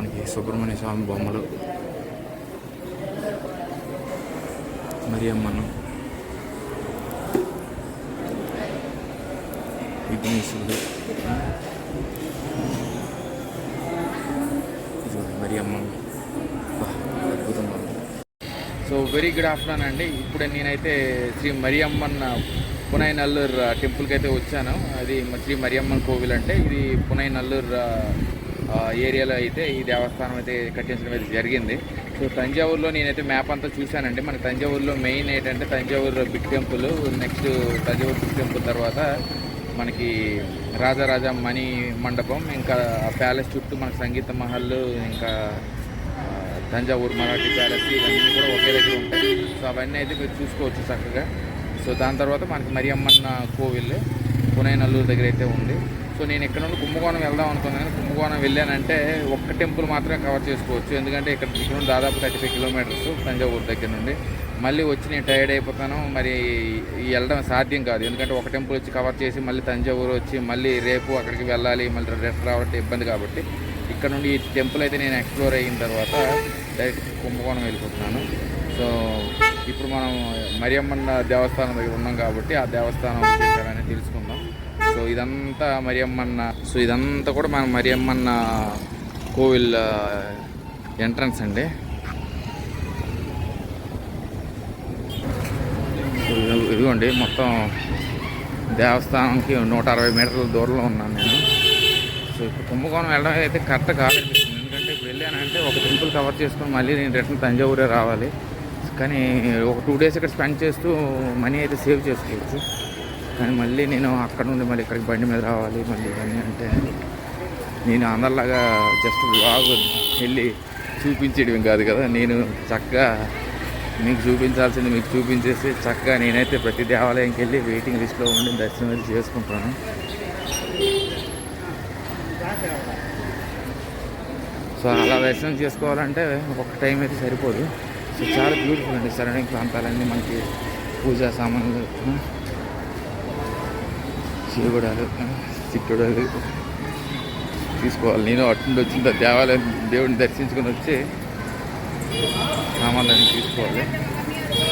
మనకి సుబ్రహ్మణ్య స్వామి బొమ్మలు. మరియమ్మను. విఘ్నేశ్వరుడు మరి అమ్మ అద్భుతంగా ఉంది. సో వెరీ గుడ్ ఆఫ్టర్నూన్ అండి. ఇప్పుడు నేనైతే శ్రీ మరియమ్మన్ పునై నల్లూరు టెంపుల్కి అయితే వచ్చాను. అది శ్రీ మరియమ్మన్ కోవిల్ అంటే ఇది పునై నల్లూరు ఏరియాలో అయితే ఈ దేవస్థానం అయితే కట్టించడం అయితే జరిగింది. సో తంజావూరులో నేనైతే మ్యాప్ అంతా చూశానండి. మన తంజావూరులో మెయిన్ ఏంటంటే Thanjavur big temple next Thanjavur big temple తర్వాత మనకి రాజారాజా మణి మండపం ఇంకా ప్యాలెస్ చుట్టూ మన సంగీత మహల్ ఇంకా తంజావూరు మరాఠీ ప్యాలెస్ ఇవన్నీ కూడా ఒకే దగ్గర ఉంటాయి. సో అవన్నీ అయితే మీరు చూసుకోవచ్చు చక్కగా. సో దాని తర్వాత మనకి మరియమ్మన్న కోవిల్ పునైనల్లూరు దగ్గర అయితే ఉంది. సో నేను ఇక్కడ నుండి కుంభకోణం వెళ్దాం అనుకున్నాను. కుంభకోణం వెళ్ళానంటే ఒక్క టెంపుల్ మాత్రమే కవర్ చేసుకోవచ్చు. ఎందుకంటే ఇక్కడ ఇక్కడ నుండి దాదాపు థర్టీ ఫైవ్ కిలోమీటర్స్ తంజావూరు దగ్గర నుండి. మళ్ళీ వచ్చి నేను టైర్డ్ అయిపోతాను. మరి వెళ్ళడం సాధ్యం కాదు. ఎందుకంటే ఒక టెంపుల్ వచ్చి కవర్ చేసి మళ్ళీ తంజావూరు వచ్చి మళ్ళీ రేపు అక్కడికి వెళ్ళాలి. మళ్ళీ రిటర్న్ రావడం ఇబ్బంది కాబట్టి ఇక్కడ నుండి ఈ టెంపుల్ అయితే నేను ఎక్స్ప్లోర్ అయిన తర్వాత డైరెక్ట్ కుంభకోణం వెళ్ళిపోతున్నాను. సో ఇప్పుడు మనం మరియమ్మన్న దేవస్థానం దగ్గర ఉన్నాం కాబట్టి ఆ దేవస్థానం విశేషాలని సో ఇదంతా మరియమ్మన్న సో ఇదంతా కూడా మన మరియమ్మన్న కోవిల్ ఎంట్రన్స్ అండి. ఇదిగోండి మొత్తం దేవస్థానంకి నూట అరవై మీటర్ల దూరంలో ఉన్నాను నేను. సో ఇప్పుడు కుంభకోణం వెళ్ళడం అయితే కరెక్ట్ కాదనిపిస్తుంది ఎందుకంటే ఇప్పుడు వెళ్ళానంటే ఒక టెంపుల్ కవర్ చేసుకొని మళ్ళీ నేను రిటర్న్ తంజావూరే రావాలి. కానీ ఒక టూ డేస్ ఇక్కడ స్పెండ్ చేస్తూ మనీ అయితే సేవ్ చేసుకోవచ్చు. కానీ మళ్ళీ నేను అక్కడ నుండి మళ్ళీ ఇక్కడికి బండి మీద రావాలి మళ్ళీ ఇవన్నీ అంటే నేను అందరిలాగా జస్ట్ బ్లాగ్ వెళ్ళి చూపించేయడం కాదు కదా. నేను చక్కగా మీకు చూపించాల్సింది మీకు చూపించేసి చక్కగా నేనైతే ప్రతి దేవాలయంకి వెళ్ళి వెయిటింగ్ లిస్ట్లో ఉండి దర్శనం అయితే చేసుకుంటాను. సో అలా దర్శనం చేసుకోవాలంటే ఒక టైం అయితే సరిపోదు. సో చాలా బ్యూటిఫుల్ అండి. సరౌండింగ్ ప్రాంతాలన్నీ మనకి పూజా సామాన్లు ఆ, శివగుడాలు తీసుకోవాలి. నేను అటుండి వచ్చిన దేవాలయం దేవుడిని దర్శించుకొని వచ్చి సామాన్లన్నీ తీసుకోవాలి.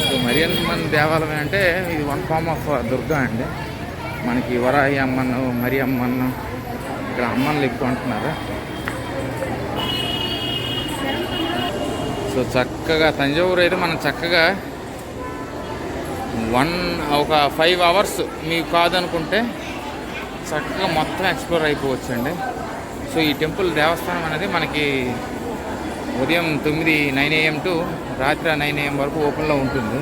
సో మరి మన దేవాలయం అంటే ఇది వన్ ఫార్మ్ ఆఫ్ దుర్గా అండి. మనకి వరాహి అమ్మను మరి అమ్మను ఇక్కడ అమ్మన్లు ఎక్కువ అంటున్నారు సో చక్కగా తంజావూరు అయితే మనం చక్కగా వన్ ఒక ఫైవ్ అవర్స్ మీకు కాదనుకుంటే చక్కగా మొత్తం ఎక్స్ప్లోర్ అయిపోవచ్చు అండి సో ఈ టెంపుల్ దేవస్థానం అనేది మనకి ఉదయం తొమ్మిది నైన్ ఏఎం టు రాత్రి నైన్ ఏఎం వరకు ఓపెన్లో ఉంటుంది.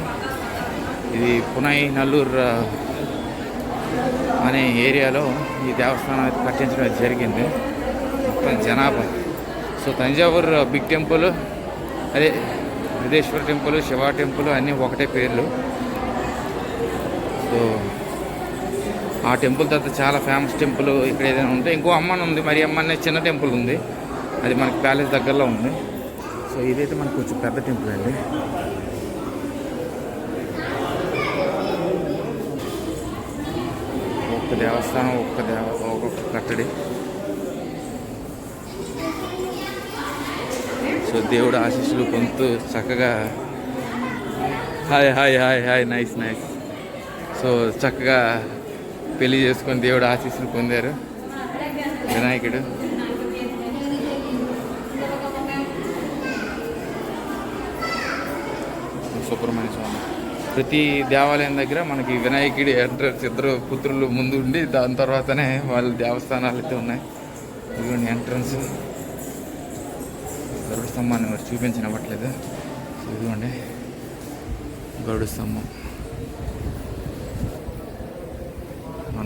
ఇది పునై నల్లూరు అనే ఏరియాలో ఈ దేవస్థానం అయితే కట్టించడం జరిగింది. మొత్తం జనాభా. సో తంజావూరు బిగ్ టెంపుల్ అదే బృహదేశ్వర టెంపుల్ శివ టెంపుల్ అన్నీ ఒకటే పేర్లు. సో ఆ టెంపుల్ తర్వాత చాలా ఫేమస్ టెంపుల్ ఇక్కడ ఏదైనా ఉంటే ఇంకో అమ్మని ఉంది మరి అమ్మనే చిన్న టెంపుల్ ఉంది. అది మనకి ప్యాలెస్ దగ్గరలో ఉంది. సో ఇదైతే మనకు కొంచెం పెద్ద టెంపుల్ అండి. ఒక్క దేవస్థానం ఒక్క దేవ ఒక్కొక్క కట్టడి. సో దేవుడు ఆశీస్సులు పొందుతూ చక్కగా hi hi hi hi nice nice. So చక్కగా పెళ్ళి చేసుకొని దేవుడు ఆశీస్సులు పొందారు. వినాయకుడు. సుబ్రహ్మణ్య స్వామి. ప్రతి దేవాలయం దగ్గర మనకి వినాయకుడి ఎంట్రన్స్ ఇద్దరు పుత్రులు ముందు ఉండి దాని తర్వాతనే వాళ్ళ దేవస్థానాలు అయితే ఉన్నాయి. ఇదిగోండి ఎంట్రన్స్. గరుడు స్తంభాన్ని మరి చూపించనివ్వట్లేదు. ఇదిగోండి. గరుడు స్తంభం.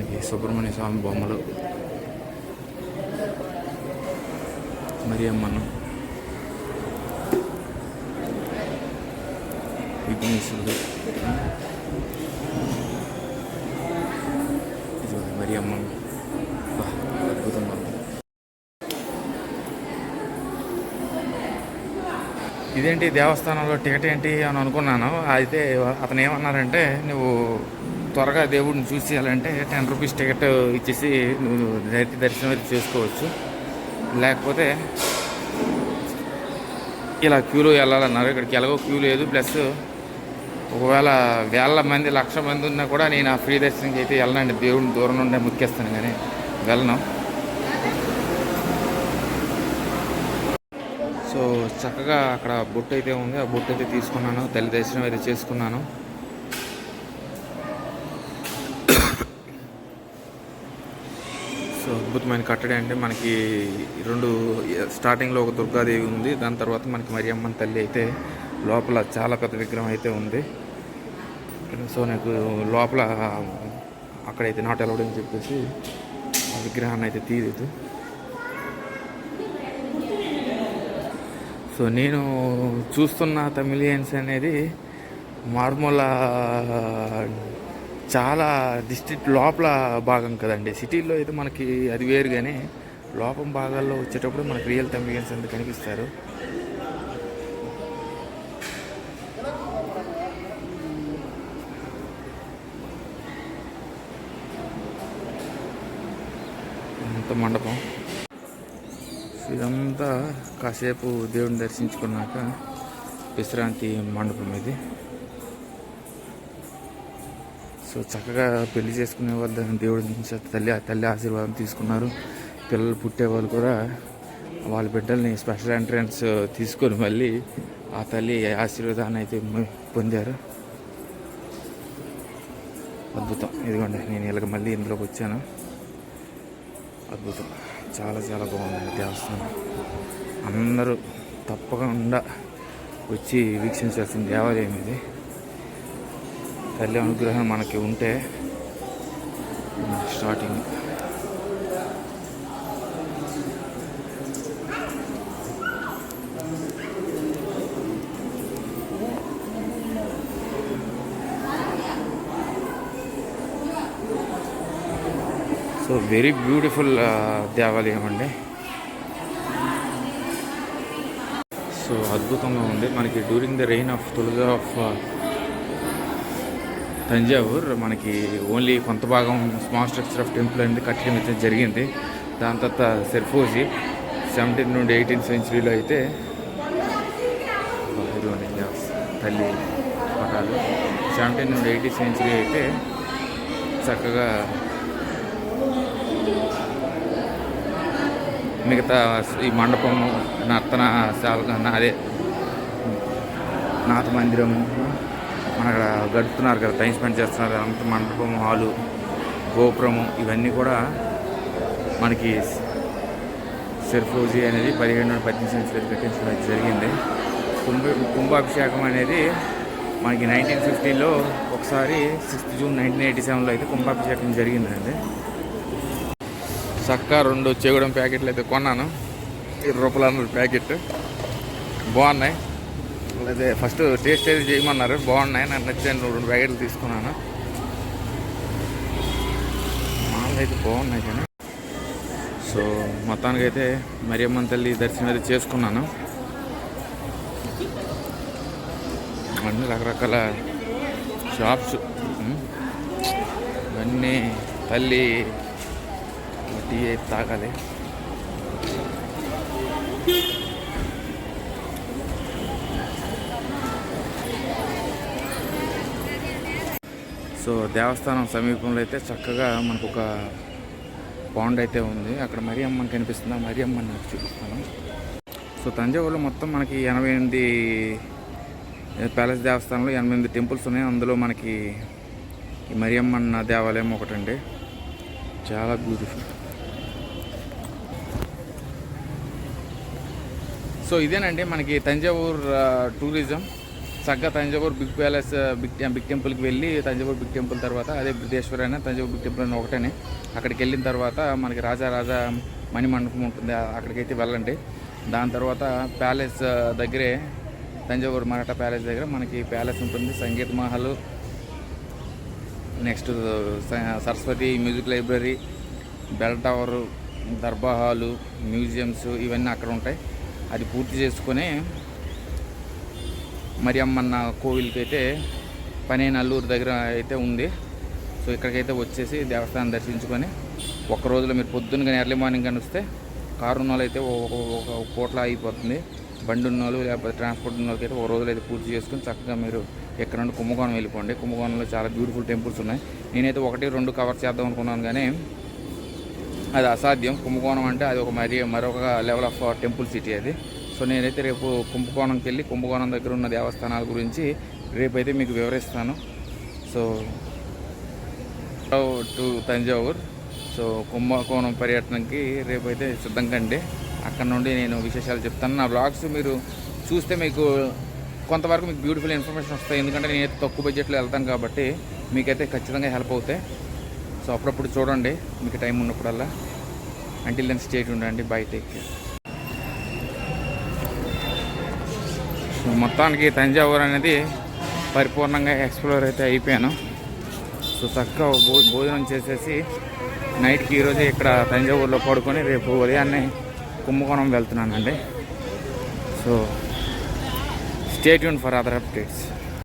మనకి సుబ్రహ్మణ్య స్వామి బొమ్మలు. మరి అమ్మను విఘ్నేశ్వరుడు. మరి అమ్మను అద్భుతంగా ఉంది ఇదేంటి దేవస్థానంలో టికెట్ ఏంటి అని అనుకున్నాను. అయితే అతను ఏమన్నారంటే నువ్వు త్వరగా దేవుడిని చూసేయాలంటే టెన్ రూపీస్ టికెట్ ఇచ్చేసి నువ్వు దర్శనం అయితే చేసుకోవచ్చు. లేకపోతే ఇలా క్యూలో వెళ్ళాలన్నారు. ఇక్కడికి ఎలాగో క్యూ లేదు. ప్లస్ ఒకవేళ వేల మంది లక్ష మంది ఉన్నా కూడా నేను ఆ ఫ్రీ దర్శనంకి అయితే వెళ్ళనండి. దేవుడిని దూరం నుండే ముక్కేస్తాను కానీ వెళ్ళను. సో చక్కగా అక్కడ బొట్టు అయితే ఉంది. ఆ బొట్టు అయితే తీసుకున్నాను. తల్లి దర్శనం అయితే చేసుకున్నాను సో అద్భుతమైన కట్టడి అంటే మనకి రెండు స్టార్టింగ్లో ఒక దుర్గాదేవి ఉంది దాని తర్వాత మనకి మరియమ్మన్ తల్లి అయితే లోపల చాలా పెద్ద విగ్రహం అయితే ఉంది. సో నాకు లోపల అక్కడైతే నాట్ అలౌడ్ అని చెప్పేసి ఆ విగ్రహాన్ని అయితే తీయలేదు. సో నేను చూస్తున్న తమిళియన్స్ అనేది మార్మూల చాలా డిస్ట్రిక్ట్ లోపల భాగం కదండి. సిటీలో అయితే మనకి అది వేరు కానీ లోపం భాగాల్లో వచ్చేటప్పుడు మనకి రియల్ తమిళియన్స్ అంత కనిపిస్తారు. అంత మండపం? ఇదంతా కాసేపు దేవుని దర్శించుకున్నాక విశ్రాంతి మండపం ఇది. సో చక్కగా పెళ్ళి చేసుకునే వాళ్ళు దేవుడి నుంచి తల్లి తల్లి ఆశీర్వాదం తీసుకున్నారు. పిల్లలు పుట్టే వాళ్ళు కూడా వాళ్ళ బిడ్డల్ని స్పెషల్ ఎంట్రన్స్ తీసుకొని మళ్ళీ ఆ తల్లి ఆశీర్వాదాన్ని అయితే పొందారు. అద్భుతం. ఇదిగోండి నేను ఇలాగ మళ్ళీ ఇందులోకి వచ్చాను. అద్భుతం. చాలా చాలా బాగుంది దేవస్థానం. అందరూ తప్పకుండా వచ్చి వీక్షించాల్సిన దేవాలయం ఇది. తల్లి అనుగ్రహం మనకి ఉంటే స్టార్టింగ్ సో వెరీ బ్యూటిఫుల్ దేవాలయం అండి. సో అద్భుతంగా ఉంది. మనకి during the reign of Tulaja of Thanjavur మనకి ఓన్లీ కొంత భాగం స్మాల్ స్ట్రక్చర్ ఆఫ్ టెంపుల్ అనేది కట్టడం అయితే జరిగింది. దాని తర్వాత సెర్ఫోజీ సెవెంటీన్ నుండి ఎయిటీన్త్ సెంచురీలో అయితే తల్లి పటాలు. సెవెంటీన్ నుండి ఎయిటీన్ సెంచురీ అయితే చక్కగా మిగతా ఈ మండపము నర్తన శాల అదే నాథ మందిరము మన అక్కడ గడుపుతున్నారు కదా టైం స్పెండ్ చేస్తున్నారు అంత మండపం హాలు గోపురము ఇవన్నీ కూడా మనకి సెర్ఫోజీ అనేది పదిహేడు నుండి పద్దెనిమిది సెంచరీ కట్టించడం అయితే జరిగింది. కుంభ కుంభాభిషేకం అనేది మనకి నైన్టీన్ ఫిఫ్టీలో ఒకసారి సిక్స్త్ జూన్ నైన్టీన్ ఎయిటీ సెవెన్లో అయితే కుంభాభిషేకం జరిగిందండి. చక్క రెండు చెగడం ప్యాకెట్లు అయితే కొన్నాను. ఇరవై రూపాయలు ప్యాకెట్. బాగున్నాయి. అదే ఫస్ట్ టేస్ట్ అయితే చేయమన్నారు. బాగున్నాయి. నాకు నచ్చాను రెండు ప్యాకెట్లు తీసుకున్నాను. మామూలుగా అయితే బాగున్నాయి కానీ. సో మొత్తానికి అయితే మరియమ్మ తల్లి దర్శనం అయితే చేసుకున్నాను. అన్ని రకరకాల షాప్స్ ఇవన్నీ తల్లి టీ అయితే తాగాలి. సో దేవస్థానం సమీపంలో అయితే చక్కగా మనకు ఒక పాండ్ అయితే ఉంది. అక్కడ మరి అమ్మని కనిపిస్తుంది ఆ మరి అమ్మని నాకు చూపిస్తాను. సో తంజావూరులో మొత్తం మనకి ఎనభై ఎనిమిది ప్యాలెస్ దేవస్థానంలో ఎనభై ఎనిమిది టెంపుల్స్ ఉన్నాయి. అందులో మనకి ఈ మరియమ్మన్న దేవాలయం ఒకటండి. చాలా బ్యూటిఫుల్. సో ఇదేనండి మనకి తంజావూర్ టూరిజం. చక్కగా Thanjavur big palace big big టెంపుల్కి వెళ్ళి తంజావూరు బిగ్ టెంపుల్ తర్వాత అదే బృహదేశ్వర అయినా తంజావూరు బిగ్ టెంపుల్ అని ఒకటేనే. అక్కడికి వెళ్ళిన తర్వాత మనకి రాజా రాజా మణి మండపం ఉంటుంది అక్కడికైతే వెళ్ళండి. దాని తర్వాత ప్యాలెస్ దగ్గరే తంజావూరు మరాఠా ప్యాలెస్ దగ్గర మనకి ప్యాలెస్ ఉంటుంది Sangeeta Mahal. Next Saraswati music library bell tower Durbar hall museums ఇవన్నీ అక్కడ ఉంటాయి. అది పూర్తి చేసుకొని మరియమ్మన్న కోవిల్కి అయితే పనే నల్లూరు దగ్గర అయితే ఉంది. సో ఇక్కడికైతే వచ్చేసి దేవస్థానం దర్శించుకొని ఒక్క రోజులో మీరు పొద్దున్న కానీ ఎర్లీ మార్నింగ్ కానీ వస్తే కారు ఉన్న వాళ్ళు అయితే ఒక ఒక అయిపోతుంది. బండి ఉన్న వాళ్ళు లేకపోతే ట్రాన్స్పోర్ట్ ఉన్న వాళ్ళకి అయితే ఒక రోజులో అయితే పూర్తి చేసుకుని చక్కగా మీరు ఎక్కడ నుండి కుంభకోణం వెళ్ళిపోండి. కుంభకోణంలో చాలా బ్యూటిఫుల్ టెంపుల్స్ ఉన్నాయి. నేనైతే ఒకటి రెండు కవర్ చేద్దాం అనుకున్నాను కానీ అది అసాధ్యం. కుంభకోణం అంటే అది ఒక మరి మరొక లెవెల్ ఆఫ్ టెంపుల్ సిటీ అది. సో నేనైతే రేపు కుంభకోణంకి వెళ్ళి కుంభకోణం దగ్గర ఉన్న దేవస్థానాల గురించి రేపైతే మీకు వివరిస్తాను. So to Thanjavur. సో కుంభకోణం పర్యటనకి రేపైతే సిద్ధం కండి. అక్కడ నుండి నేను విశేషాలు చెప్తాను. నా బ్లాగ్స్ మీరు చూస్తే మీకు కొంతవరకు మీకు బ్యూటిఫుల్ ఇన్ఫర్మేషన్ వస్తాయి. ఎందుకంటే నేను తక్కువ బడ్జెట్లో వెళ్తాను కాబట్టి మీకైతే ఖచ్చితంగా హెల్ప్ అవుతాయి. సో అప్పుడప్పుడు చూడండి. మీకు టైం ఉన్నప్పుడల్లా. అంటిల్ దెన్ స్టేట్ ఉండండి బై టేక్ కేర్ సో మొత్తానికి తంజావూరు అనేది పరిపూర్ణంగా ఎక్స్ప్లోర్ అయితే అయిపోయాను. సో చక్కగా భో భోజనం చేసేసి నైట్కి ఈరోజు ఇక్కడ తంజావూరులో పడుకొని రేపు ఉదయాన్నే కుంభకోణం వెళ్తున్నానండి. సో స్టేట్ యూన్ ఫర్ అదర్ అప్డేట్స్.